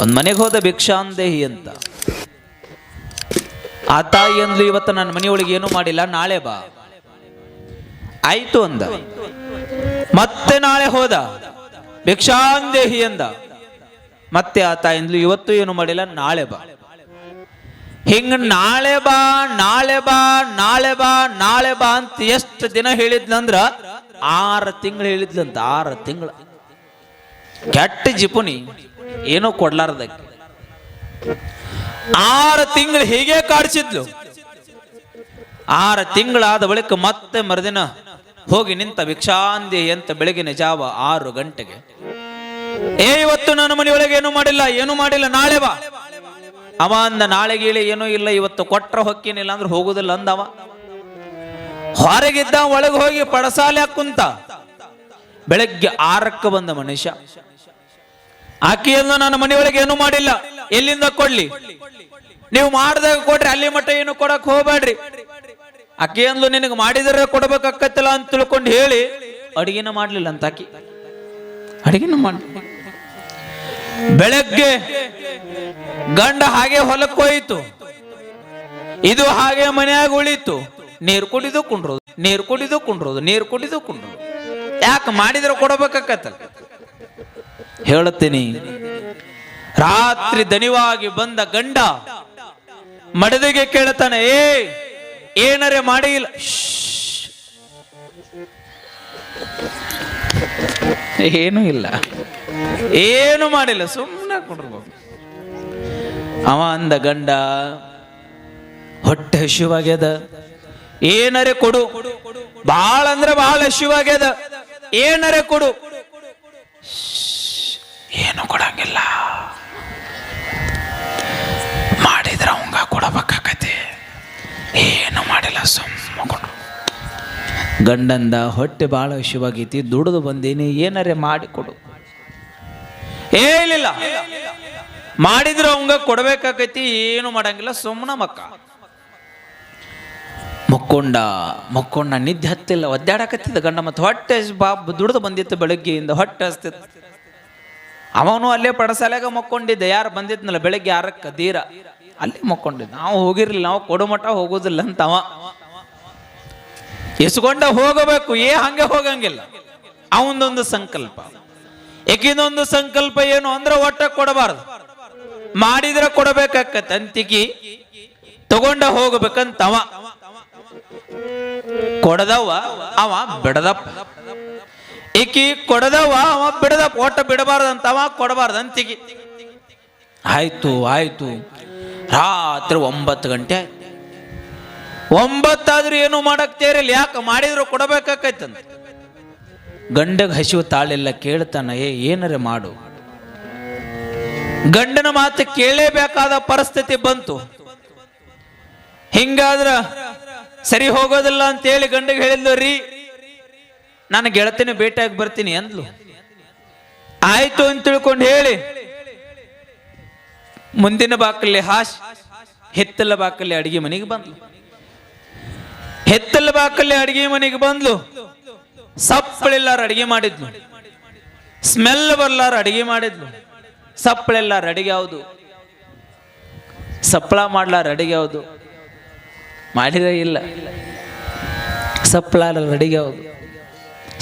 ಒಂದ್ ಮನೆಗೆ ಹೋದ ಭಿಕ್ಷಾಂದೇಹಿ ಅಂತ. ಆ ತಾಯಿ ಅಂದ್ಲು ಇವತ್ತು ನನ್ನ ಮನೆಯೊಳಗೆ ಏನು ಮಾಡಿಲ್ಲ, ನಾಳೆ ಬಾ. ಆಯ್ತು ಅಂದ. ಮತ್ತೆ ನಾಳೆ ಹೋದ. ಭಿಕ್ಷಾಂದೇಹಿ ಅಂದ. ಮತ್ತೆ ಆ ತಾಯಿ ಅಂದ್ಲು ಇವತ್ತು ಏನು ಮಾಡಿಲ್ಲ, ನಾಳೆ ಬಾ. ಹಿಂಗ ನಾಳೆ ಬಾ ನಾಳೆ ಬಾ ನಾಳೆ ಬಾ ನಾಳೆ ಬಾ ಅಂತ ಎಷ್ಟು ದಿನ ಹೇಳಿದ್ಲಂದ್ರ ಆರು ತಿಂಗಳು ಹೇಳಿದ್ಲಂತ ಆರು ತಿಂಗಳು. ಕೆಟ್ಟ ಜಿಪುನಿ ಏನೋ ಕೊಡ್ಲಾರ್ದಕ್ಕೆ. ಆರು ತಿಂಗಳು ಹೀಗೆ ಕಾಡಿಸಿದ್ಲು. ಆರು ತಿಂಗಳಾದ ಬಳಿಕ ಮತ್ತೆ ಮರುದಿನ ಹೋಗಿ ನಿಂತ ಭಿಕ್ಷಾಂದಿ ಅಂತ ಬೆಳಗಿನ ಜಾವ ಆರು ಗಂಟೆಗೆ, ಏ, ಇವತ್ತು ನನ್ನ ಮನೆಯೊಳಗೆ ಏನು ಮಾಡಿಲ್ಲ ಏನು ಮಾಡಿಲ್ಲ, ನಾಳೆ ಬಾ. ಅವ ಅಂದ, ನಾಳೆ ಗೀಳಿ ಏನೂ ಇಲ್ಲ, ಇವತ್ತು ಕೊಟ್ರ ಹೊಕ್ಕೇನಿಲ್ಲ ಅಂದ್ರೆ ಹೋಗುದಿಲ್ಲ ಅಂದವ. ಹೊರಗಿದ್ದ ಒಳಗೆ ಹೋಗಿ ಪಡಸಾಲೆ ಕುಂತ ಬೆಳಗ್ಗೆ ಆರಕ್ಕೆ ಬಂದ ಮನುಷ್ಯ. ಆಕೆಯನ್ನು ನನ್ನ ಮನೆಯೊಳಗೆ ಏನು ಮಾಡಿಲ್ಲ. ಎಲ್ಲಿಂದ ಕೊಡ್ಲಿ? ನೀವು ಮಾಡಿದಾಗ ಕೊಡ್ರಿ, ಅಲ್ಲಿ ಮಟ್ಟ ಏನು ಕೊಡಕ್ ಹೋಗ್ಬೇಡ್ರಿ. ಆಕೆಯಂದ್ಲು ನಿನಗೆ ಮಾಡಿದ್ರೆ ಕೊಡ್ಬೇಕಾಕತ್ತಲ್ಲ ಅಂತ ತಿಳ್ಕೊಂಡು ಹೇಳಿ, ಅಡಿಗೆನ ಮಾಡ್ಲಿಲ್ಲ ಅಂತ ಆಕಿ ಅಡಿಗೆನ ಮಾಡ ಬೆಳಗ್ಗೆ ಗಂಡ ಹಾಗೆ ಹೊಲಕ್ಕೆ ಹೋಯಿತು. ಇದು ಹಾಗೆ ಮನೆಯಾಗ ಉಳಿತು. ನೀರು ಕುಡಿದು ಕುಂಡ್ರೋದು, ನೀರು ಕುಡಿದು ಕುಂಡ್ರೋದು, ನೀರು ಕುಡಿದು ಕುಂಡ್ರೋದು. ಯಾಕೆ ಮಾಡಿದ್ರೆ ಕೊಡಬೇಕಾಕತ್ತಲ್ಲ ಹೇಳುತ್ತೀನಿ. ರಾತ್ರಿ ದನಿವಾಗಿ ಬಂದ ಗಂಡ ಮಡದಿಗೆ ಕೇಳ್ತಾನೆ ಏ, ಏನರೆ ಮಾಡಿಲ್ಲ ಏನೂ ಇಲ್ಲ. ಏನು ಮಾಡಿಲ್ಲ ಸುಮ್ಮನೆ ಕೊಡ್ಬೇಕು ಅವ ಅಂದ, ಗಂಡ, ಹೊಟ್ಟೆ ಹಸಿವಾಗ್ಯದ. ಏನರೆ ಕೊಡು. ಬಾಳ ಅಂದ್ರೆ ಬಹಳ ಹಸಿವಾಗ್ಯದ. ಏನರೆ ಕೊಡು. ಏನು ಕೊಡಂಗಿಲ್ಲ. ಮಾಡಿದ್ರೆ ಅವಂಗ ಕೊಡಬೇಕಾಕತಿ ಏನು ಮಾಡಿಲ್ಲ, ಸುಮ್ಮ ಕೊಡು ಗಂಡಂದ ಹೊಟ್ಟೆ ಭಾಳ ವಿಷಯವಾಗೈತಿ ದುಡಿದು ಬಂದೀನಿ, ಏನಾರೆ ಮಾಡಿಕೊಡು ಏ ಇಲ್ಲ ಮಾಡಿದ್ರು ಅವಂಗ ಕೊಡಬೇಕಾಕೈತಿ ಏನು ಮಾಡಂಗಿಲ್ಲ ಸುಮ್ಮನ ಮಕ್ಕ. ಮುಕ್ಕೊಂಡ, ಮಕ್ಕೊಂಡ ನಿದ್ದೆ ಹತ್ತಿಲ್ಲ, ಒದ್ದಾಡಕತ್ತಿದ್ದ ಗಂಡ ಮತ್ತೆ ಹೊಟ್ಟೆ ಹಸಿ ಬಾ, ದುಡಿದು ಬಂದಿತ್ತು ಬೆಳಗ್ಗೆಯಿಂದ, ಹೊಟ್ಟೆ ಹಸ್ತಿತ್ತು. ಅವನು ಅಲ್ಲೇ ಪಡಸಾಲೆಗ ಮಕ್ಕೊಂಡಿದ್ದ. ಯಾರು ಬಂದಿದ್ನಲ್ಲ ಬೆಳಗ್ಗೆ ಆರಕ್ಕ ದೀರ ಅಲ್ಲಿ ಮಕ್ಕೊಂಡಿದ್ದ. ನಾವು ಹೋಗಿರ್ಲಿಲ್ಲ. ನಾವು ಕೊಡು ಮಠ ಹೋಗೋದಿಲ್ಲ ಅಂತ ಅವ. ಎಸ್ಕೊಂಡ ಹೋಗಬೇಕು. ಏ ಹಂಗೆ ಹೋಗಂಗಿಲ್ಲ. ಅವನೊಂದು ಸಂಕಲ್ಪ. ಏಕಿನೊಂದು ಸಂಕಲ್ಪ ಏನು ಅಂದ್ರೆ ಒಟ್ಟ ಕೊಡಬಾರ್ದು. ಮಾಡಿದ್ರೆ ಕೊಡಬೇಕಾಕತ್ತೆ ಅಂತಿಗಿ. ತಗೊಂಡ ಹೋಗ್ಬೇಕಂತವ ಕೊಡದವ. ಅವ ಬಿಡದಪ್ಪ. ಈಕಿ ಕೊಡದವ, ಅವ ಬಿಡದ, ಒಟ್ಟ ಬಿಡಬಾರ್ದಂತ ಅವ ಕೊಡಬಾರ್ದಂತಿಗಿ ಆಯ್ತು ಆಯ್ತು. ರಾತ್ರಿ ಒಂಬತ್ತು ಗಂಟೆ ಒಂಬತ್ತಾದ್ರೂ ಏನು ಮಾಡಕ್ ತೇರಿಲ್ಲ, ಯಾಕೆ ಮಾಡಿದ್ರು ಕೊಡಬೇಕಾಕೈತಂತ. ಗಂಡಗ ಹಸಿವು ತಾಳಿಲ್ಲ ಕೇಳ್ತಾನ, ಏ, ಏನರೆ ಮಾಡು. ಗಂಡನ ಮಾತು ಕೇಳಲೇಬೇಕಾದ ಪರಿಸ್ಥಿತಿ ಬಂತು. ಹಿಂಗಾದ್ರ ಸರಿ ಹೋಗೋದಿಲ್ಲ ಅಂತೇಳಿ ಗಂಡಗೆ ಹೇಳಿದ್ಲು ನಾನು ಗೆಳತಿನ ಭೇಟಿಯಾಗಿ ಬರ್ತೀನಿ ಅಂದ್ಲು. ಆಯ್ತು ಅಂತ ತಿಳ್ಕೊಂಡು ಹೇಳಿ, ಮುಂದಿನ ಬಾಕಲ್ಲಿ ಹಾಶ್, ಹೆತ್ತಲ ಬಾಕಲ್ಲಿ ಅಡಿಗೆ ಮನೆಗೆ ಬಂದ್ಲು. ಹೆತ್ತಲ ಬಾಕಲ್ಲಿ ಅಡಿಗೆ ಮನೆಗೆ ಬಂದ್ಲು. ಸಪ್ಪಳೆಲ್ಲಾರು ಅಡಿಗೆ ಮಾಡಿದ್ಲು. ಸ್ಮೆಲ್ ಬರ್ಲಾರ ಅಡಿಗೆ ಮಾಡಿದ್ಲು. ಸಪ್ಪಳೆಲ್ಲಾರ ಅಡಿಗೆ ಯಾವುದು? ಸಪ್ಪಳ ಮಾಡ್ಲಾರ ಅಡಿಗೆ ಯಾವುದು? ಮಾಡಿರೇ ಇಲ್ಲ. ಸಪ್ಪಳ ಅಡಿಗೆ ಯಾವುದು?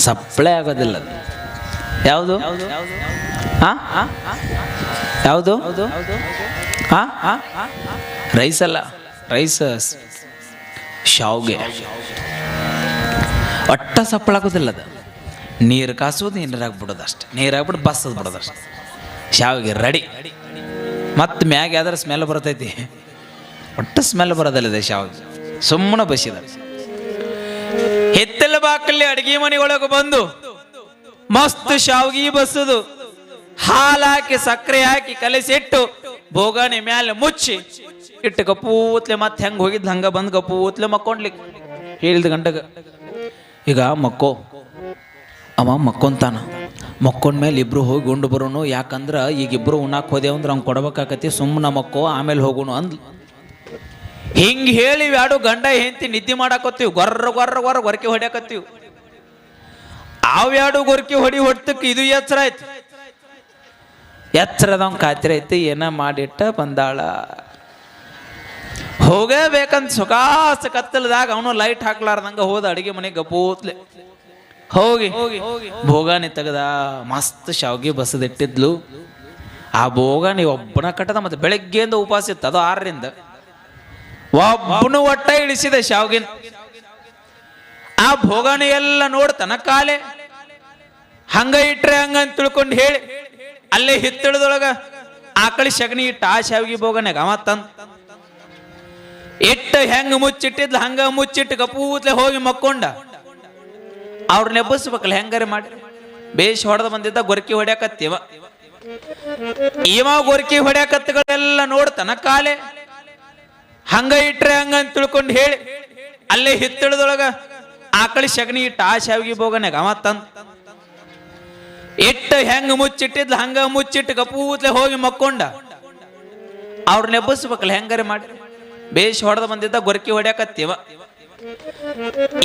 ಸಪ್ಪಳೆ ಆಗೋದಿಲ್ಲ ಅದು. ಯಾವುದು? ಹಾ ಯಾವುದು? ಹಾ ರೈಸ್ ಅಲ್ಲ, ರೈಸ್, ಶಾವ್ಗೆ. ಒಟ್ಟ ಸಪ್ಪಳಾಗೋದಿಲ್ಲ ಅದು. ನೀರು ಕಾಸೋದು ನೀರಾಗ್ಬಿಡೋದು ಅಷ್ಟೆ. ನೀರಾಗ್ಬಿಟ್ಟು ಬಸ್ ಬಿಡೋದು ಅಷ್ಟೆ. ಶಾವಿಗೆ ರೆಡಿ ಮತ್ತೆ ಮ್ಯಾಗ ಯಾವ್ದಾರ ಸ್ಮೆಲ್ ಬರ್ತೈತಿ? ಒಟ್ಟು ಸ್ಮೆಲ್ ಬರೋದಿಲ್ಲ ಇದೆ ಶಾವಿಗೆ. ಸುಮ್ಮನೆ ಬಸಿದ. ಬಾಕಲ್ಲಿ ಅಡಿಗೆ ಮನೆ ಒಳಗೆ ಬಂದು ಮಸ್ತ್ ಶಾವಿಗೆ ಬಸದು ಹಾಲು ಹಾಕಿ ಸಕ್ಕರೆ ಹಾಕಿ, ಕಲಸಿಟ್ಟು ಬೋಗಣಿ ಮ್ಯಾಲೆ ಮುಚ್ಚಿ ಇಟ್ಟು ಕಪ್ಪೂತ್ಲೆ ಮತ್ತೆ ಹೆಂಗ್ ಹೋಗಿದ್ ಹಂಗ ಬಂದ್ ಕಪ್ಪೂತ್ಲೆ ಮಕ್ಕೊಂಡ್ಲಿಕ್ಕೆ. ಹೇಳಿದ ಗಂಟಗ ಈಗ ಮಕ್ಕೋ, ಅವ ಮಕ್ಕೊಂತಾನ. ಮಕ್ಕೊಂಡ್ಮೇಲೆ ಇಬ್ರು ಹೋಗಿ ಉಂಡು ಬರೋನು. ಯಾಕಂದ್ರ ಈಗ ಇಬ್ರು ಉಣ್ಣಾಕ್ ಹೋದೇವಂದ್ರೆ ಅವ್ನು ಕೊಡ್ಬೇಕಾಕತಿ. ಸುಮ್ಮನ ಮಕ್ಕೋ, ಆಮೇಲೆ ಹೋಗೋನು ಅಂದ್ಲು. ಹಿಂಗ್ ಹೇಳಿ ಯಾಡು ಗಂಡ ಹೆಂತಿ ನಿದ್ದೆ ಮಾಡಾಕತ್ತೀವಿ. ಗೊರ್ರ ಗೊರ್ರ ಗೊರ್ರ ಗೊರಕೆ ಹೊಡ್ಯಾಕತ್ತೀವಿ. ಎರಡು ಗೊರಕೆ ಹೊಡಿ ಹೊಡ್ತಕ್ಕೆ ಇದು ಎಚ್ಚರ ಆಯ್ತು ಎಚ್ಚರದವ್ ಖಾತ್ರಿ ಐತಿ, ಏನ ಮಾಡಿಟ್ಟ ಬಂದಾಳ. ಹೋಗಬೇಕಂತ ಸುಖಾಸ ಕತ್ತಲದಾಗ ಅವನು ಲೈಟ್ ಹಾಕ್ಲಾರ್ದಂಗ ಹೋದ ಅಡಿಗೆ ಮನೆ ಗಪೂತ್ಲೆ. ಹೋಗಿ. ಭೋಗಾನಿ ತೆಗದ, ಮಸ್ತ್ ಶಾವ್ಗಿ ಬಸದಿಟ್ಟಿದ್ಲು. ಆ ಭೋಗಾನಿ ಒಬ್ಬನ ಕಟ್ಟದ ಮತ್ತೆ ಬೆಳಗ್ಗೆಯಿಂದ ಉಪವಾಸ ಇತ್ತು. ಅದು ಆರರಿಂದ. ಒಬ್ಬನು ಒಟ್ಟ ಇಳಿಸಿದ ಶಾವ್ಗಿನ. ಆ ಭೋಗನು ಎಲ್ಲ ನೋಡ್ತನ ಕಾಲೆ ಹಂಗ ಇಟ್ರೆ ಹಂಗ ಅಂತ ತಿಳ್ಕೊಂಡು ಹೇಳಿ. ಅಲ್ಲೇ ಹಿತ್ತಳದೊಳಗ ಆಕಳಿ ಶಗಣಿ ಇಟ್ಟ ಆ ಶಾವಿಗೆ ಭೋಗನಾಗ ಅವ ಇಟ್ಟ ಹೆಂಗ ಮುಚ್ಚಿಟ್ಟಿದ್ಲ, ಹಂಗ ಮುಚ್ಚಿಟ್ಟು ಕಪೂತ್ಲೆ ಹೋಗಿ ಮಕ್ಕೊಂಡ. ಅವ್ರ ನೆಬ್ಬಸ್ಬೇಕಲ್ಲ, ಹೆಂಗಾರೆ ಮಾಡಿ. ಬೇಷ್ ಹೊಡೆದ ಬಂದಿದ್ದ ಗೊರಕಿ ಹೊಡ್ಯಾಕತ್ತಿವ. ಇವ ಗೊರಕಿ ಹೊಡ್ಯಾಕತ್ತಗಳೆಲ್ಲ ನೋಡ್ತನ ಕಾಲೆ ಹಂಗ ಇಟ್ರೆ ಹಂಗ ಅಂತ ತಿಳ್ಕೊಂಡು ಹೇಳಿ. ಅಲ್ಲೇ ಹಿತ್ತಳದೊಳಗ ಆಕಳಿ ಸಗಣಿ ಇಟ್ಟ ಆ ಶಾವಿಗೆ ಬೋಗನ್ಯಾಗ ಅವ ತಂದ. ಇಟ್ಟ ಹೆಂಗ ಮುಚ್ಚಿಟ್ಟಿದ್ಲ ಹಂಗ ಮುಚ್ಚಿಟ್ಟು ಕಪೂತ್ಲೆ ಹೋಗಿ ಮಕ್ಕೊಂಡ. ಅವ್ರ ನೆಬ್ಬಸ್ಬೇಕಲ್ಲ ಹೆಂಗಾರೆ ಮಾಡಿ. ಬೇಷ್ ಹೊಡೆದ ಬಂದಿದ್ದ ಗೊರಕಿ ಹೊಡ್ಯಾಕತ್ತಿವ.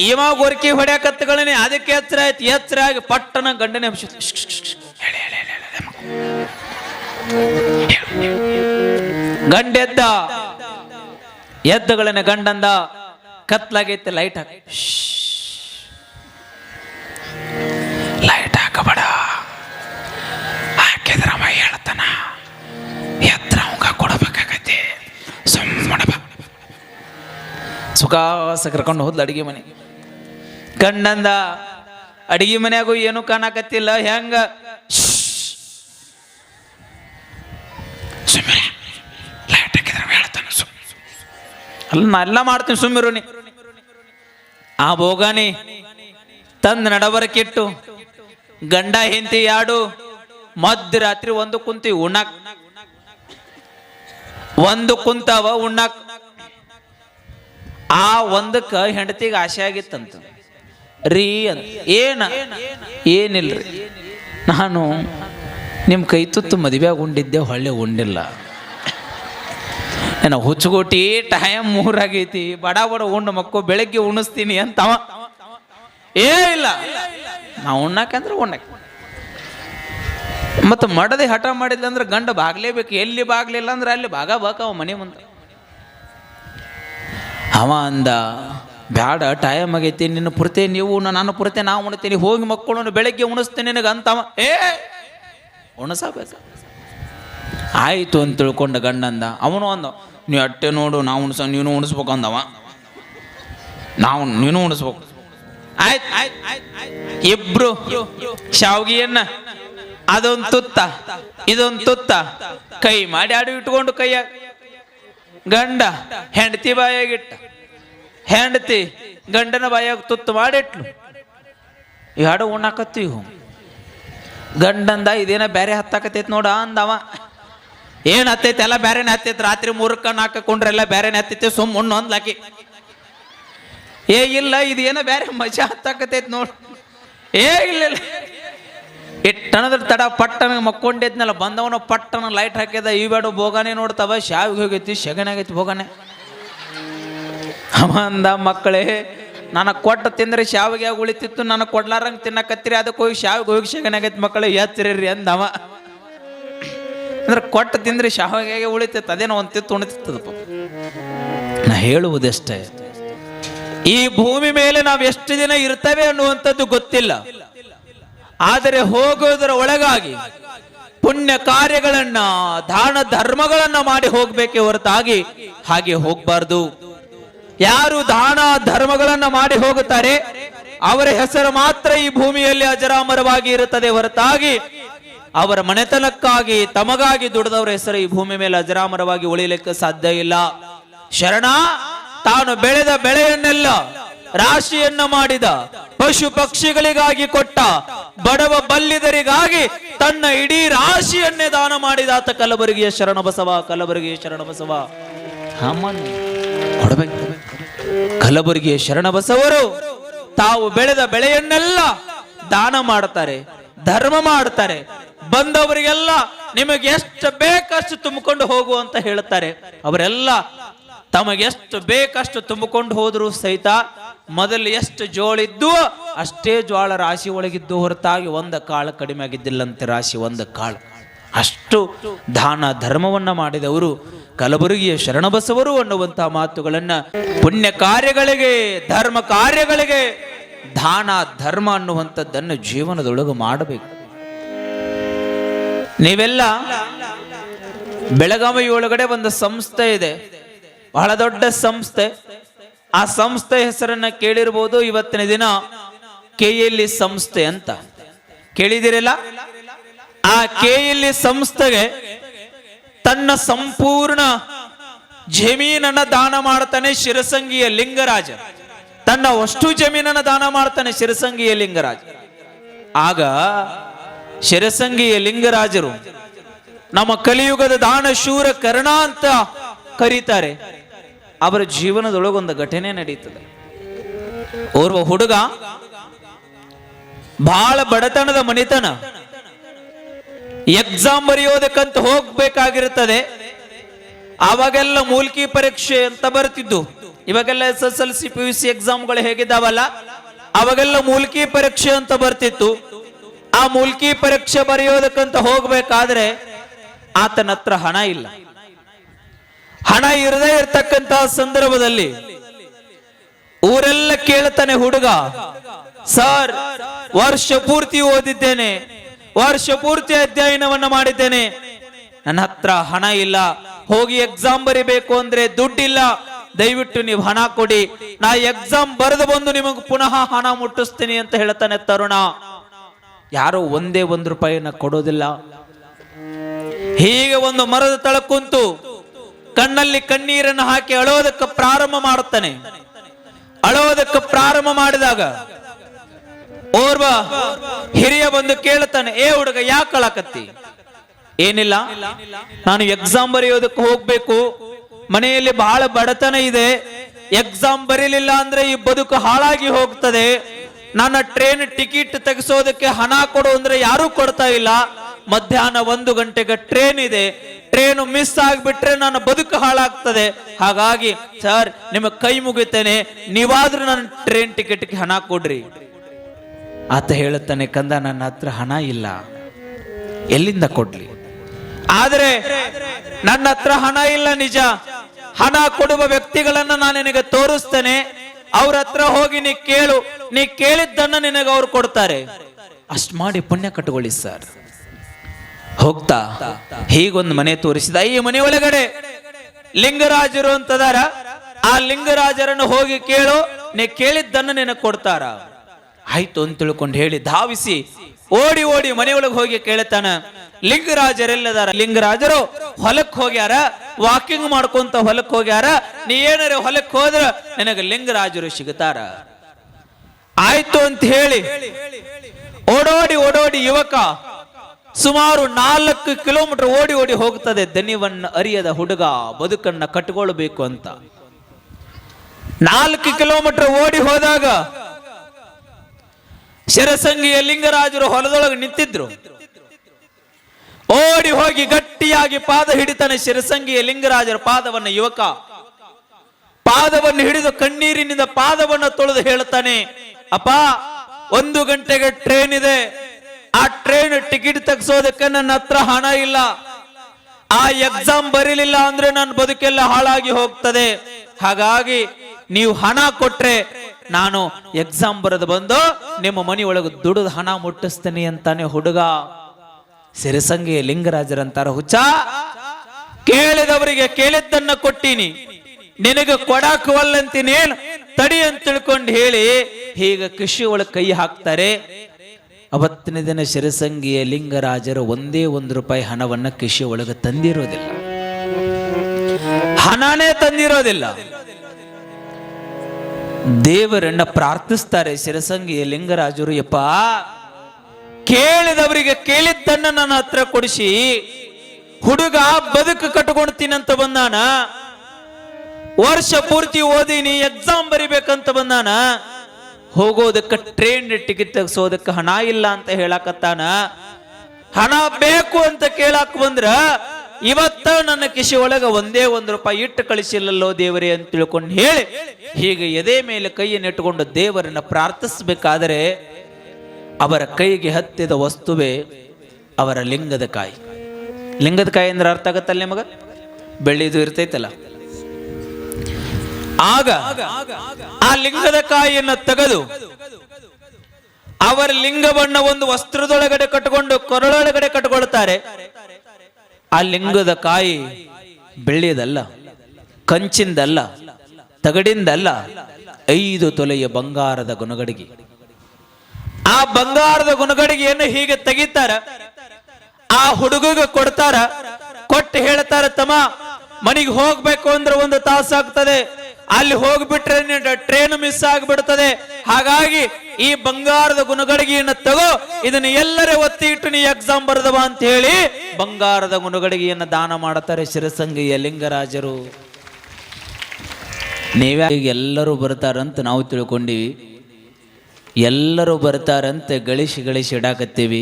ಇವ ಗೊರಕಿ ಹೊಡ್ಯಾಕತ್ತಗಳನ್ನೇ ಅದಕ್ಕೆ ಎಚ್ಚರ ಆಯ್ತು ಎಚ್ಚರ ಆಗಿ ಪಟ್ಟನ ಗಂಡನೆ ಎಬ್ಬಿಸಿ, ಶ್, ಶ್, ಶ್, ಶ್, ಹೇಳಿ, ಹೇಳಿ, ಹೇಳಿ, ಹೇಳಿ, ಮಕ್ಕ. ಗಂಡ ಎದ್ದ ಎದ್ದಗಳನೆ ಗಂಡಂದ ಕತ್ಲಾಗೈತೆ ಲೈಟ್ ಹಾಕ. ಲೈಟ್ ಹಾಕಬೇಡ. ಹಾಕಿದ್ರ ಅಮ್ಮ ಹೇಳ್ತಾನ ಎದ್ರ ಅವಂಗ ಕೊಡಬೇಕಾಗತ್ತೆ ಸುಮ್ಮನೆ ಸುಖಾಸ ಕರ್ಕೊಂಡು ಹೋದ್ಲು ಅಡಿಗೆ ಮನೆ. ಗಂಡಂದ ಅಡಿಗೆ ಮನ್ಯಾಗೂ ಏನು ಕಾಣಕತ್ತಿಲ್ಲ ಹೆಂಗ ಸುಮ್ಮನೆ ಲೈಟ್ ಹಾಕಿದ್ರ ಅವ ಹೇಳ್ತಾನ ಸುಮ್ ಅಲ್ಲ, ನಾ ಎಲ್ಲ ಮಾಡ್ತೀನಿ ಸುಮ್ಮಿರುನಿ ಆ ಭೋಗಾನಿ ತಂದ್ ನಡಬರಕಿಟ್ಟು ಗಂಡ, ಹೆಂಡತಿ ಯಾಡು ಮಧ್ಯರಾತ್ರಿ ಒಂದು ಕುಂತಿ ಉಣ್ಣಕ್. ಒಂದು ಕುಂತಾವ ಉಣ್ಣಕ್. ಆ ಒಂದಕ್ಕ ಹೆಂಡತಿಗೆ ಆಸೆ ಆಗಿತ್ತಂತ. ರೀ ಅಂತ ಏನ? ಏನಿಲ್ರಿ? ನಾನು ನಿಮ್ಮ ಕೈ ತುತ್ತು ಮದುವೆ ಉಂಡಿದ್ದೆ, ಹೊಳ್ಳೆ ಉಂಡಿಲ್ಲ. ಏನ ಹುಚ್ಚುಗೋಟಿ ಟೈಮ್ ಮೂರಾಗೈತಿ ಬಡ ಬಡ ಉಂಡು ಮಕ್ಕು ಬೆಳಗ್ಗೆ ಉಣಿಸ್ತೀನಿ ಅಂತವ. ಏ ಇಲ್ಲ. ನಾ ಉಣ್ಣಾಕಂದ್ರೆ ಉಣ್ಣಕ್ಕೆ ಮತ್ತು ಮಡದೆ ಹಠ ಮಾಡಿದ್ಲ ಅಂದ್ರೆ ಗಂಡ ಬಾಗ್ಲೇಬೇಕು, ಎಲ್ಲಿ ಬಾಗ್ಲಿಲ್ಲ ಅಂದ್ರೆ ಅಲ್ಲಿ ಭಾಗ ಬಾಕವ ಮನೆ ಮುಂದೆ. ಅವ ಅಂದ, ಬ್ಯಾಡ, ಟೈಮ್ ಆಗೈತಿ, ನಿನ್ನ ಪುರತೆ ನೀವು ನಾನು ಪುರತೆ ನಾ ಉಣ್ತೀನಿ, ಹೋಗಿ ಮಕ್ಕಳು ಬೆಳಗ್ಗೆ ಉಣಿಸ್ತೀನಿ ನಿನಗೆ ಅಂತವ. ಏ, ಉಣಸಬೇಕು. ಆಯಿತು ಅಂತ ತಿಳ್ಕೊಂಡ ಗಂಡಂದ, ಅವನು ಅಂದ ನೀ ಅಟ್ಟೆ ನೋಡು, ನಾವು ಉಣಿಸ, ನೀನು ಉಣಿಸ್ಬೇಕು ಅಂದವ. ನಾವು, ನೀನು ಉಣಿಸ್ಬೇಕು. ಆಯ್ತು ಇಬ್ರು ಶಾವ್ಗಿಯನ್ನ, ಅದೊಂದು ತುತ್ತ, ಇದೊಂದು ತುತ್ತ, ಕೈ ಮಾಡಿ ಆಡು ಇಟ್ಕೊಂಡು ಕೈಯ, ಗಂಡ ಹೆಂಡತಿ ಬಾಯಾಗಿಟ್ಟ, ಹೆಂಡತಿ ಗಂಡನ ಬಾಯಾಗ ತುತ್ತು ಮಾಡಿಟ್ಲು. ಈ ಉಣ್ಣಾಕತ್ತೀವಿ. ಗಂಡಂದ ಇದೇನ ಬೇರೆ ಹತ್ತಾಕತ್ತೈತಿ ನೋಡ ಅಂದವ. ಏನ್ ಹತ್ತೈತಿ? ಎಲ್ಲ ಬೇರೆನೆ ಹತ್ತೈತೆ? ರಾತ್ರಿ ಮೂರಕ್ಕ ನಾಲ್ಕ ಕೊಂಡ್ರೆಲ್ಲ ಬೇರೆನೆ ಹತ್ತೈತಿ? ಸುಮ್ ಅಂದ್ಲಾಕಿ. ಏ, ಇಲ್ಲ, ಇದೇನ ಬೇರೆ ಮಜಾ ಹತ್ತಾಕತೈತಿ ನೋಡ್. ಏ, ಇಲ್ಲ ಇಲ್ಲ. ಇಟ್ಟಣದ್ರ ತಡ ಪಟ್ಟಣ ಮಕ್ಕೊಂಡಿದ್ನಲ್ಲ, ಬಂದವನ ಪಟ್ಟಣ ಲೈಟ್ ಹಾಕಿದ ಈ ಬೇಡ ಬೋಗಾನೆ ನೋಡ್ತಾವ, ಶಾವಿಗೆ ಹೋಗೈತಿ ಶಗನಾಗೈತಿ ಆಗೈತಿ ಬೋಗಾನೆ. ಅವಂದ ಮಕ್ಕಳೇ ನನಗೆ ಕೊಟ್ಟು ತಿಂದ್ರೆ ಶಾವಿಗೆ ಉಳಿತಿತ್ತು ನನಗೆ ಕೊಡ್ಲಾರಂಗೆ ತಿನ್ನಕತ್ತಿರಿ ಅದಕ್ಕೆ ಹೋಗಿ ಶಾವಿಗೆ ಹೋಗಿ ಶಗನಾಗೈತಿ ಆಗೈತಿ ಮಕ್ಕಳು, ಎತ್ತಿರ್ರಿ ಅಂದವ ಅಂದ್ರೆ ಕೊಟ್ಟು ತಿಂದ್ರೆ ಶಾವಿಗೆ ಉಳಿತೈತೆ, ಅದೇನೋ ಒಂದು ತಿತ್ತು ಉಣಿತಿತ್ತದಪ್ಪ ನಾ ಹೇಳುವುದಷ್ಟೇ, ಈ ಭೂಮಿ ಮೇಲೆ ನಾವು ಎಷ್ಟು ದಿನ ಇರ್ತೇವೆ ಅನ್ನುವಂಥದ್ದು ಗೊತ್ತಿಲ್ಲ. ಆದರೆ ಹೋಗೋದರ ಒಳಗಾಗಿ ಪುಣ್ಯ ಕಾರ್ಯಗಳನ್ನ, ದಾನ ಧರ್ಮಗಳನ್ನ ಮಾಡಿ ಹೋಗ್ಬೇಕೆ ಹೊರತಾಗಿ ಹಾಗೆ ಹೋಗ್ಬಾರ್ದು. ಯಾರು ದಾನ ಧರ್ಮಗಳನ್ನ ಮಾಡಿ ಹೋಗುತ್ತಾರೆ, ಅವರ ಹೆಸರು ಮಾತ್ರ ಈ ಭೂಮಿಯಲ್ಲಿ ಅಜರಾಮರವಾಗಿ ಇರುತ್ತದೆ ಹೊರತಾಗಿ ಅವರ ಮನೆತನಕ್ಕಾಗಿ ತಮಗಾಗಿ ದುಡಿದವರ ಹೆಸರು ಈ ಭೂಮಿ ಮೇಲೆ ಅಜರಾಮರವಾಗಿ ಉಳಿಲಿಕ್ಕೆ ಸಾಧ್ಯ ಇಲ್ಲ. ಶರಣ ತಾನು ಬೆಳೆದ ಬೆಳೆಯನ್ನೆಲ್ಲ ರಾಶಿಯನ್ನ ಮಾಡಿದ ಪಶು ಪಕ್ಷಿಗಳಿಗಾಗಿ ಕೊಟ್ಟ ಬಡವ ಬಲ್ಲಿದರಿಗಾಗಿ ತನ್ನ ಇಡೀ ರಾಶಿಯನ್ನೇ ದಾನ ಮಾಡಿದ ಆತ ಕಲಬುರಗಿಯ ಶರಣ ಬಸವ ಕಲಬುರಗಿಯ ಶರಣ ಬಸವ. ಅಮ್ಮನ್ ಕಲಬುರಗಿಯ ಶರಣ ಬಸವರು ತಾವು ಬೆಳೆದ ಬೆಳೆಯನ್ನೆಲ್ಲ ದಾನ ಮಾಡ್ತಾರೆ ಧರ್ಮ ಮಾಡ್ತಾರೆ ಬಂದವರಿಗೆಲ್ಲ ನಿಮಗೆ ಎಷ್ಟು ಬೇಕಷ್ಟು ತುಂಬಿಕೊಂಡು ಹೋಗು ಅಂತ ಹೇಳ್ತಾರೆ ಅವರೆಲ್ಲ ತಮಗೆಷ್ಟು ಬೇಕಷ್ಟು ತುಂಬಿಕೊಂಡು ಹೋದ್ರು ಸಹಿತ ಮೊದಲು ಎಷ್ಟು ಜೋಳಿದ್ದು ಅಷ್ಟೇ ಜ್ವಾಳ ರಾಶಿ ಒಳಗಿದ್ದು ಹೊರತಾಗಿ ಒಂದು ಕಾಳು ಕಡಿಮೆ ಆಗಿದ್ದಿಲ್ಲಂತೆ ರಾಶಿ ಒಂದು ಕಾಳು. ಅಷ್ಟು ದಾನ ಧರ್ಮವನ್ನ ಮಾಡಿದವರು, ಕಲಬುರಗಿಯ ಶರಣಬಸವರು ಅನ್ನುವಂತಹ ಮಾತುಗಳನ್ನ ಪುಣ್ಯ ಕಾರ್ಯಗಳಿಗೆ, ಧರ್ಮ ಕಾರ್ಯಗಳಿಗೆ, ದಾನ ಧರ್ಮ ಅನ್ನುವಂಥದ್ದನ್ನು ಜೀವನದೊಳಗೆ ಮಾಡಬೇಕು. ನೀವೆಲ್ಲ ಬೆಳಗಾವಿ ಒಳಗಡೆ ಒಂದು ಸಂಸ್ಥೆ ಇದೆ. ಬಹಳ ದೊಡ್ಡ ಸಂಸ್ಥೆ. ಆ ಸಂಸ್ಥೆ ಹೆಸರನ್ನ ಕೇಳಿರ್ಬೋದು ಇವತ್ತಿನ ದಿನ ಕೆಎಲ್ಇ ಸಂಸ್ಥೆ ಅಂತ. ಕೇಳಿದಿರಲ್ಲ? ಆ ಕೆಎಲ್ಇ ಸಂಸ್ಥೆಗೆ ತನ್ನ ಸಂಪೂರ್ಣ ಜಮೀನನ್ನ ದಾನ ಮಾಡ್ತಾನೆ ಶಿರಸಂಗಿಯ ಲಿಂಗರಾಜ. ತನ್ನ ಅಷ್ಟು ಜಮೀನನ್ನ ದಾನ ಮಾಡ್ತಾನೆ ಶಿರಸಂಗಿಯ ಲಿಂಗರಾಜ. ಆಗ ಶಿರಸಂಗಿಯ ಲಿಂಗರಾಜರು ನಮ್ಮ ಕಲಿಯುಗದ ದಾನ ಶೂರ ಕರ್ಣ ಅಂತ ಕರೀತಾರೆ. ಅವರ ಜೀವನದೊಳಗೊಂದು ಘಟನೆ ನಡೀತದೆ. ಓರ್ವ ಹುಡುಗ ಬಹಳ ಬಡತನದ ಮನಿತನ. ಎಕ್ಸಾಮ್ ಬರೆಯೋದಕ್ಕಂತ ಹೋಗ್ಬೇಕಾಗಿರುತ್ತದೆ. ಅವಾಗೆಲ್ಲ ಮೂಲ್ಕಿ ಪರೀಕ್ಷೆ ಅಂತ ಬರ್ತಿದ್ದು. ಇವಾಗೆಲ್ಲ S S L C P U C ಎಕ್ಸಾಮ್ಗಳು ಹೇಗಿದ್ದಾವಲ್ಲ? ಅವಾಗೆಲ್ಲ ಮೂಲ್ಕಿ ಪರೀಕ್ಷೆ ಅಂತ ಬರ್ತಿತ್ತು. ಆ ಮುಲ್ಕಿ ಪರೀಕ್ಷೆ ಬರೆಯೋದಕ್ಕಂತ ಹೋಗ್ಬೇಕಾದ್ರೆ ಆತನ ಹತ್ರ ಹಣ ಇಲ್ಲ. ಹಣ ಇರದೇ ಇರ್ತಕ್ಕಂತಹ ಸಂದರ್ಭದಲ್ಲಿ ಊರೆಲ್ಲ ಕೇಳ್ತಾನೆ ಹುಡುಗ, ಸರ್, ವರ್ಷ ಪೂರ್ತಿ ಓದಿದ್ದೇನೆ, ವರ್ಷ ಪೂರ್ತಿ ಅಧ್ಯಯನವನ್ನ ಮಾಡಿದ್ದೇನೆ. ನನ್ನ ಹತ್ರ ಹಣ ಇಲ್ಲ, ಹೋಗಿ ಎಕ್ಸಾಮ್ ಬರಿಬೇಕು ಅಂದ್ರೆ ದುಡ್ಡಿಲ್ಲ. ದಯವಿಟ್ಟು ನೀವು ಹಣ ಕೊಡಿ. ನಾ ಎಕ್ಸಾಮ್ ಬರೆದು ಬಂದು ನಿಮಗೆ ಪುನಃ ಹಣ ಮುಟ್ಟಿಸ್ತೀನಿ ಅಂತ ಹೇಳ್ತಾನೆ ತರುಣ. ಯಾರೋ ಒಂದೇ ಒಂದು ರೂಪಾಯಿನ ಕೊಡೋದಿಲ್ಲ. ಹೀಗೆ ಒಂದು ಮರದ ತಳ ಕುಂತು ಕಣ್ಣಲ್ಲಿ ಕಣ್ಣೀರನ್ನು ಹಾಕಿ ಅಳೋದಕ್ಕೆ ಪ್ರಾರಂಭ ಮಾಡುತ್ತಾನೆ. ಅಳೋದಕ್ಕೆ ಪ್ರಾರಂಭ ಮಾಡಿದಾಗ ಓರ್ವ ಹಿರಿಯ ಬಂದು ಕೇಳುತ್ತಾನೆ, ಏ ಹುಡುಗ, ಯಾಕೆ ಅಳಕತ್ತಿ? ಏನಿಲ್ಲ, ನಾನು ಎಕ್ಸಾಮ್ ಬರೆಯೋದಕ್ಕೆ ಹೋಗ್ಬೇಕು. ಮನೆಯಲ್ಲಿ ಬಹಳ ಬಡತನ ಇದೆ. ಎಕ್ಸಾಮ್ ಬರೀಲಿಲ್ಲ ಅಂದ್ರೆ ಈ ಬದುಕು ಹಾಳಾಗಿ ಹೋಗ್ತದೆ. ನನ್ನ ಟ್ರೈನ್ ಟಿಕೆಟ್ ತೆಗೆಸೋದಕ್ಕೆ ಹಣ ಕೊಡು ಅಂದ್ರೆ ಯಾರು ಕೊಡ್ತಾ ಇಲ್ಲ. ಮಧ್ಯಾಹ್ನ ಒಂದು ಗಂಟೆಗೆ ಟ್ರೈನ್ ಇದೆ. ಟ್ರೈನ್ ಮಿಸ್ ಆಗಿಬಿಟ್ರೆ ನನ್ನ ಬದುಕು ಹಾಳಾಗ್ತದೆ. ಹಾಗಾಗಿ ಸರ್ ನಿಮಗೆ ಕೈ ಮುಗಿತೇನೆ. ನೀವಾದ್ರೂ ನನ್ನ ಟ್ರೈನ್ ಟಿಕೆಟ್ಗೆ ಹಣ ಕೊಡ್ರಿ. ಆತ ಹೇಳುತ್ತಾನೆ, ಕಂದ, ನನ್ನ ಹತ್ರ ಹಣ ಇಲ್ಲ. ಎಲ್ಲಿಂದ ಕೊಡ್ಲಿ? ಆದ್ರೆ ನನ್ನ ಹತ್ರ ಹಣ ಇಲ್ಲ ನಿಜ. ಹಣ ಕೊಡುವ ವ್ಯಕ್ತಿಗಳನ್ನ ನಾನು ನಿನಗೆ ತೋರಿಸ್ತೇನೆ. ಅವ್ರ ಹತ್ರ ಹೋಗಿ ನೀ ಕೇಳು, ನೀ ಕೇಳಿದ್ದನ್ನ ನಿನಗೆ ಅವ್ರು ಕೊಡ್ತಾರೆ. ಅಷ್ಟ್ ಮಾಡಿ ಪುಣ್ಯ ಕಟ್ಕೊಳ್ಳಿ ಸರ್. ಹೋಗ್ತಾ, ಹೀಗೊಂದು ಮನೆ ತೋರಿಸಿದ. ಈ ಮನೆ ಒಳಗಡೆ ಲಿಂಗರಾಜರು ಅಂತದಾರ. ಆ ಲಿಂಗರಾಜರನ್ನು ಹೋಗಿ ಕೇಳು, ನೀ ಕೇಳಿದ್ದನ್ನ ನಿನಗೆ ಕೊಡ್ತಾರ. ಆಯ್ತು ಅಂತ ತಿಳ್ಕೊಂಡು ಹೇಳಿ ಧಾವಿಸಿ, ಓಡಿ ಓಡಿ ಮನೆಯೊಳಗೆ ಹೋಗಿ ಕೇಳ್ತಾನ. ಲಿಂಗರಾಜರೆಲ್ಲದಾರ. ಲಿಂಗರಾಜರು ಹೊಲಕ್ಕೆ ಹೋಗ್ಯಾರ ವಾಕಿಂಗ್ ಮಾಡ್ಕೊಂತ ಹೊಲಕ್ಕೆ ಹೋಗ್ಯಾರ. ನೀ ಏನಾರ ಹೊಲಕ್ಕೆ ಹೋದ್ರ ನಿನಗೆ ಲಿಂಗರಾಜರು ಸಿಗುತ್ತಾರ ಆಯ್ತು ಅಂತ ಹೇಳಿ ಓಡೋಡಿ ಓಡೋಡಿ ಯುವಕ ಸುಮಾರು ನಾಲ್ಕು ಕಿಲೋಮೀಟರ್ ಓಡಿ ಓಡಿ ಹೋಗ್ತದೆ ದನಿವನ್ನ ಅರಿಯದ ಹುಡುಗ, ಬದುಕನ್ನ ಕಟ್ಕೊಳ್ಬೇಕು ಅಂತ. ನಾಲ್ಕು ಕಿಲೋಮೀಟರ್ ಓಡಿ ಹೋದಾಗ ಶಿರಸಂಗಿಯ ಲಿಂಗರಾಜರು ಹೊಲದೊಳಗೆ ನಿಂತಿದ್ರು. ಓಡಿ ಹೋಗಿ ಗಟ್ಟಿಯಾಗಿ ಪಾದ ಹಿಡಿತಾನೆ ಶಿರಸಂಗಿಯ ಲಿಂಗರಾಜರ ಪಾದವನ್ನ ಯುವಕ. ಪಾದವನ್ನು ಹಿಡಿದು ಕಣ್ಣೀರಿನಿಂದ ಪಾದವನ್ನು ತೊಳೆದು ಹೇಳ್ತಾನೆ ಅಪ್ಪ, ಒಂದು ಗಂಟೆಗೆ ಟ್ರೈನ್ ಇದೆ. ಆ ಟ್ರೈನ್ ಟಿಕೆಟ್ ತೆಗೆಸೋದಕ್ಕೆ ನನ್ನ ಹತ್ರ ಹಣ ಇಲ್ಲ. ಆ ಎಕ್ಸಾಮ್ ಬರೀಲಿಲ್ಲ ಅಂದ್ರೆ ನನ್ನ ಬದುಕೆಲ್ಲ ಹಾಳಾಗಿ ಹೋಗ್ತದೆ. ಹಾಗಾಗಿ ನೀವು ಹಣ ಕೊಟ್ರೆ ನಾನು ಎಕ್ಸಾಮ್ ಬರೆದು ಬಂದು ನಿಮ್ಮ ಮನೆಯೊಳಗೆ ದುಡಿದು ಹಣ ಮುಟ್ಟಿಸ್ತೇನೆ ಅಂತಾನೆ ಹುಡುಗ. ಸಿರಸಂಗಿ ಲಿಂಗರಾಜರಂತಾರ, ಹುಚ್ಚ, ಕೇಳಿದವರಿಗೆ ಕೇಳಿದ್ದನ್ನ ಕೊಟ್ಟೀನಿ. ನಿನಗೆ ಕೊಡಾಕವಲ್ಲಂತೀನೇನು ತಡಿ ಅಂತ ತಿಳ್ಕೊಂಡು ಹೇಳಿ, ಹೀಗ ಕೃಷಿ ಒಳಗೆ ಕೈ ಹಾಕ್ತಾರೆ. ಅವತ್ತಿನ ದಿನ ಶಿರಸಂಗಿಯ ಲಿಂಗರಾಜರು ಒಂದೇ ಒಂದು ರೂಪಾಯಿ ಹಣವನ್ನ ಕೃಷಿ ಒಳಗೆ ತಂದಿರೋದಿಲ್ಲ. ಹಣನೇ ತಂದಿರೋದಿಲ್ಲ. ದೇವರನ್ನ ಪ್ರಾರ್ಥಿಸ್ತಾರೆ ಶಿರಸಂಗಿಯ ಲಿಂಗರಾಜರು, ಯಪ್ಪ ಕೇಳಿದವರಿಗೆ ಕೇಳಿದ್ದನ್ನ ನನ್ನ ಹತ್ರ ಕೊಡಿಸಿ. ಹುಡುಗ ಬದುಕು ಕಟ್ಕೊಳ್ತೀನಂತ ಬಂದಾನ. ವರ್ಷ ಪೂರ್ತಿ ಓದಿನಿ ಎಕ್ಸಾಮ್ ಬರಿಬೇಕಂತ ಬಂದಾನ. ಹೋಗೋದಕ್ಕೆ ಟ್ರೈನ್ ಟಿಕೆಟ್ ತೆಗಿಸೋದಕ್ಕೆ ಹಣ ಇಲ್ಲ ಅಂತ ಹೇಳಕತ್ತಾನ. ಹಣ ಬೇಕು ಅಂತ ಕೇಳಾಕ ಬಂದ್ರ ಇವತ್ತ ನನ್ನ ಕಿಶಿ ಒಳಗ ಒಂದೇ ಒಂದು ರೂಪಾಯಿ ಇಟ್ಟು ಕಳಿಸಿಲ್ಲಲ್ಲೋ ದೇವರೇ ಅಂತ ತಿಳ್ಕೊಂಡು ಹೇಳಿ. ಹೀಗೆ ಎದೆ ಮೇಲೆ ಕೈಯನ್ನು ಇಟ್ಟುಕೊಂಡು ದೇವರನ್ನ ಪ್ರಾರ್ಥಿಸಬೇಕಾದರೆ ಅವರ ಕೈಗೆ ಹತ್ತಿದ ವಸ್ತುವೇ ಅವರ ಲಿಂಗದ ಕಾಯಿ. ಲಿಂಗದ ಕಾಯಿ ಅಂದ್ರೆ ಅರ್ಥ ಆಗತ್ತಲ್ಲ ನಿಮಗ? ಬೆಳ್ಳಿದು ಇರ್ತೈತಲ್ಲ. ಆಗ ಆ ಲಿಂಗದ ಕಾಯಿಯನ್ನು ತೆಗೆದು ಅವರ ಲಿಂಗವನ್ನ ಒಂದು ವಸ್ತ್ರದೊಳಗಡೆ ಕಟ್ಟಿಕೊಂಡು ಕೊರಳೊಳಗಡೆ ಕಟ್ಟಿಕೊಳ್ತಾರೆ ಆ ಲಿಂಗದ ಕಾಯಿ ಬೆಳ್ಳಿಯದಲ್ಲ, ಕಂಚಿಂದಲ್ಲ, ತಗಡಿಂದಲ್ಲ, ಐದು ತೊಲೆಯ ಬಂಗಾರದ ಗುಣಗಡಿಗೆ ಆ ಬಂಗಾರದ ಗುಣಗಡಿಗೆಯನ್ನು ಹೀಗೆ ತೆಗಿತಾರ. ಆ ಹುಡುಗಿಗೆ ಕೊಡ್ತಾರ. ಕೊಟ್ಟು ಹೇಳ್ತಾರ, ತಮ್ಮ, ಮನೆಗೆ ಹೋಗ್ಬೇಕು ಅಂದ್ರೆ ಒಂದು ತಾಸಾಗ್ತದೆ ಅಲ್ಲಿ ಹೋಗ್ಬಿಟ್ರೆ ಟ್ರೈನ್ ಮಿಸ್ ಆಗಿಬಿಡ್ತದೆ. ಹಾಗಾಗಿ ಈ ಬಂಗಾರದ ಗುಣಗಡಿಗೆಯನ್ನು ತಗೋ. ಇದನ್ನ ಎಲ್ಲರೇ ಒತ್ತಿ ಇಟ್ಟು ನೀ ಎಕ್ಸಾಮ್ ಬರೆದವ ಅಂತ ಹೇಳಿ ಬಂಗಾರದ ಗುಣಗಡಿಗೆಯನ್ನು ದಾನ ಮಾಡುತ್ತಾರೆ ಶಿರಸಂಗಿಯ ಲಿಂಗರಾಜರು. ನೀವೇ ಎಲ್ಲರೂ ಬರ್ತಾರಂತ ನಾವು ತಿಳ್ಕೊಂಡಿವಿ. ಎಲ್ಲರೂ ಬರ್ತಾರಂತೆ ಗಳಿಸಿ ಗಳಿಸಿ ಇಡಾಕತ್ತೀವಿ.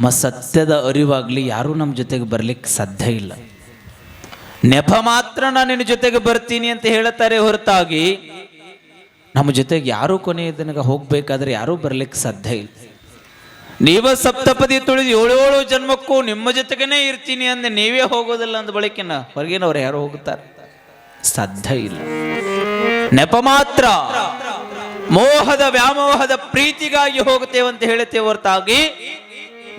ಮ ಸತ್ಯದ ಅರಿವಾಗಲಿ ಯಾರೂ ನಮ್ಮ ಜೊತೆಗೆ ಬರ್ಲಿಕ್ಕೆ ಸಾಧ್ಯ ಇಲ್ಲ. ನೆಪ ಮಾತ್ರ ನಾನು ನಿನ್ನ ಜೊತೆಗೆ ಬರ್ತೀನಿ ಅಂತ ಹೇಳುತ್ತಾರೆ ಹೊರತಾಗಿ, ನಮ್ಮ ಜೊತೆಗೆ ಯಾರೂ ಕೊನೆಯ ದಿನಗ ಹೋಗಬೇಕಾದ್ರೆ ಯಾರೂ ಬರ್ಲಿಕ್ಕೆ ಸಾಧ್ಯ ಇಲ್ಲ. ನೀವ ಸಪ್ತಪದಿ ತುಳಿದು ಏಳು ಏಳು ಜನ್ಮಕ್ಕೂ ನಿಮ್ಮ ಜೊತೆಗೇನೆ ಇರ್ತೀನಿ ಅಂದ್ರೆ ನೀವೇ ಹೋಗೋದಿಲ್ಲ ಅಂದ ಬಳಿಕೆನ ಹೊರಗೇನವ್ರು ಯಾರು ಹೋಗುತ್ತಾರೆ. ಸಾಧ್ಯ ಇಲ್ಲ. ನೆಪ ಮಾತ್ರ. ಮೋಹದ ವ್ಯಾಮೋಹದ ಪ್ರೀತಿಗಾಗಿ ಹೋಗುತ್ತೇವೆ ಅಂತ ಹೇಳುತ್ತೇವೆ ಹೊರತಾಗಿ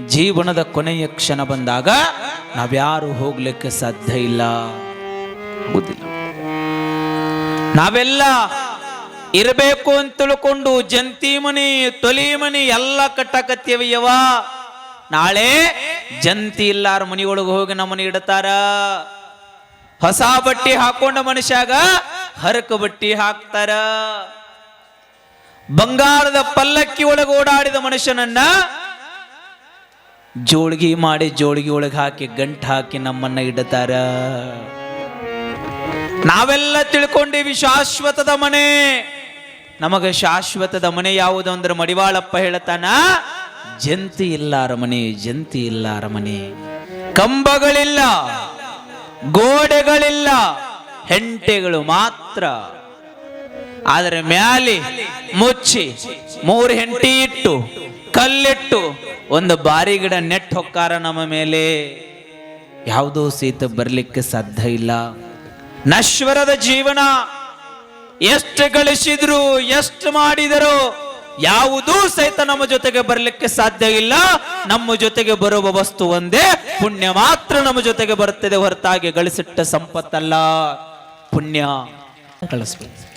ಜೀವನದ ಕೊನೆಯ ಕ್ಷಣ ಬಂದಾಗ ನಾವ್ಯಾರು ಹೋಗ್ಲಿಕ್ಕೆ ಸಾಧ್ಯ ಇಲ್ಲ. ನಾವೆಲ್ಲ ಇರಬೇಕು ಅಂತ ತಿಳ್ಕೊಂಡು ಜಂತಿ ಮನಿ, ತೊಲಿ ಮನಿ ಎಲ್ಲ ಕಟ್ಟಕತ್ತೀವಯ್ಯವ ನಾಳೆ ಜಂತಿ ಇಲ್ಲಾರ ಮನಿಯೊಳಗೆ ಹೋಗಿ ನಮ್ಮನೆ ಇಡತಾರ. ಹೊಸ ಬಟ್ಟಿ ಹಾಕೊಂಡ ಮನುಷ್ಯಾಗ ಹರಕ ಬಟ್ಟಿ ಹಾಕ್ತಾರ. ಬಂಗಾರದ ಪಲ್ಲಕ್ಕಿ ಒಳಗೆ ಓಡಾಡಿದ ಮನುಷ್ಯನನ್ನ ಜೋಳಿಗೆ ಮಾಡಿ ಜೋಳ್ಗಿ ಒಳಗೆ ಹಾಕಿ ಗಂಟು ಹಾಕಿ ನಮ್ಮನ್ನ ಇಡತಾರ. ನಾವೆಲ್ಲ ತಿಳ್ಕೊಂಡಿವಿ ಶಾಶ್ವತದ ಮನೆ. ನಮಗೆ ಶಾಶ್ವತದ ಮನೆ ಯಾವುದು ಅಂದ್ರೆ ಮಡಿವಾಳಪ್ಪ ಹೇಳ್ತಾನ, ಜಂತಿ ಇಲ್ಲ ಅರಮನೆ, ಜಂತಿ ಇಲ್ಲ ಅರಮನೆ. ಕಂಬಗಳಿಲ್ಲ, ಗೋಡೆಗಳಿಲ್ಲ, ಹೆಂಟೆಗಳು ಮಾತ್ರ. ಆದರೆ ಮ್ಯಾಲಿ ಮುಚ್ಚಿ ಮೂರು ಹೆಂಟಿ ಇಟ್ಟು ಕಲ್ಲಿಟ್ಟು ಒಂದು ಬಾರಿ ಗಿಡ ನೆಟ್ ಹೊಕ್ಕಾರ ನಮ್ಮ ಮೇಲೆ. ಯಾವುದೋ ಸೀತ ಬರ್ಲಿಕ್ಕೆ ಸಾಧ್ಯ ಇಲ್ಲ. ನಶ್ವರದ ಜೀವನ ಎಷ್ಟು ಗಳಿಸಿದ್ರು, ಎಷ್ಟು ಮಾಡಿದರು ಯಾವುದೂ ಸಹಿತ ನಮ್ಮ ಜೊತೆಗೆ ಬರಲಿಕ್ಕೆ ಸಾಧ್ಯ ಇಲ್ಲ. ನಮ್ಮ ಜೊತೆಗೆ ಬರುವ ವಸ್ತು ಒಂದೇ, ಪುಣ್ಯ ಮಾತ್ರ ನಮ್ಮ ಜೊತೆಗೆ ಬರುತ್ತದೆ ಹೊರತಾಗಿ ಗಳಿಸಿಟ್ಟ ಸಂಪತ್ತಲ್ಲ. ಪುಣ್ಯ. ಗಳಿಸ್ಬೇಕು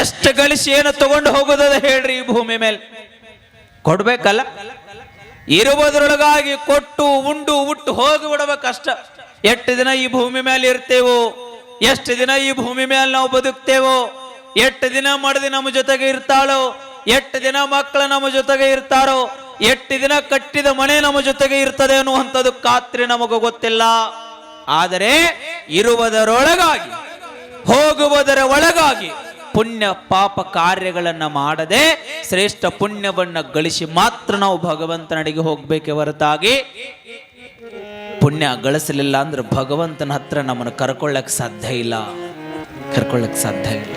ಎಷ್ಟು ಗಳಿಸಿ ಏನು ತಗೊಂಡು ಹೋಗೋದದ ಹೇಳ್ರಿ ಈ ಭೂಮಿ ಮೇಲೆ. ಕೊಡ್ಬೇಕಲ್ಲ? ಇರುವುದರೊಳಗಾಗಿ ಕೊಟ್ಟು, ಉಂಡು, ಉಟ್ಟು ಹೋಗಿ ಬಿಡಬೇಕಷ್ಟ. ಎಷ್ಟು ದಿನ ಈ ಭೂಮಿ ಮೇಲೆ ಇರ್ತೇವೋ? ಎಷ್ಟು ದಿನ ಈ ಭೂಮಿ ಮೇಲೆ ನಾವು ಬದುಕ್ತೇವೋ? ಎಷ್ಟು ದಿನ ಮಡದಿ ನಮ್ಮ ಜೊತೆಗೆ ಇರ್ತಾಳೋ? ಎಷ್ಟು ದಿನ ಮಕ್ಕಳು ನಮ್ಮ ಜೊತೆಗೆ ಇರ್ತಾರೋ? ಎಷ್ಟು ದಿನ ಕಟ್ಟಿದ ಮನೆ ನಮ್ಮ ಜೊತೆಗೆ ಇರ್ತದೆ ಅನ್ನುವಂಥದ್ದು ಖಾತ್ರಿ ನಮಗೂ ಗೊತ್ತಿಲ್ಲ. ಆದರೆ ಇರುವುದರೊಳಗಾಗಿ, ಹೋಗುವುದರ ಒಳಗಾಗಿ ಪುಣ್ಯ ಪಾಪ ಕಾರ್ಯಗಳನ್ನು ಮಾಡದೆ ಶ್ರೇಷ್ಠ ಪುಣ್ಯವನ್ನು ಗಳಿಸಿ ಮಾತ್ರ ನಾವು ಭಗವಂತನಡೆಗೆ ಹೋಗ್ಬೇಕೆ ಹೊರತಾಗಿ ಪುಣ್ಯ ಗಳಿಸಲಿಲ್ಲ ಅಂದ್ರೆ ಭಗವಂತನ ಹತ್ರ ನಮ್ಮನ್ನು ಕರ್ಕೊಳ್ಳಕ್ ಸಾಧ್ಯ ಇಲ್ಲ. ಕರ್ಕೊಳ್ಳಕ್ ಸಾಧ್ಯ ಇಲ್ಲ.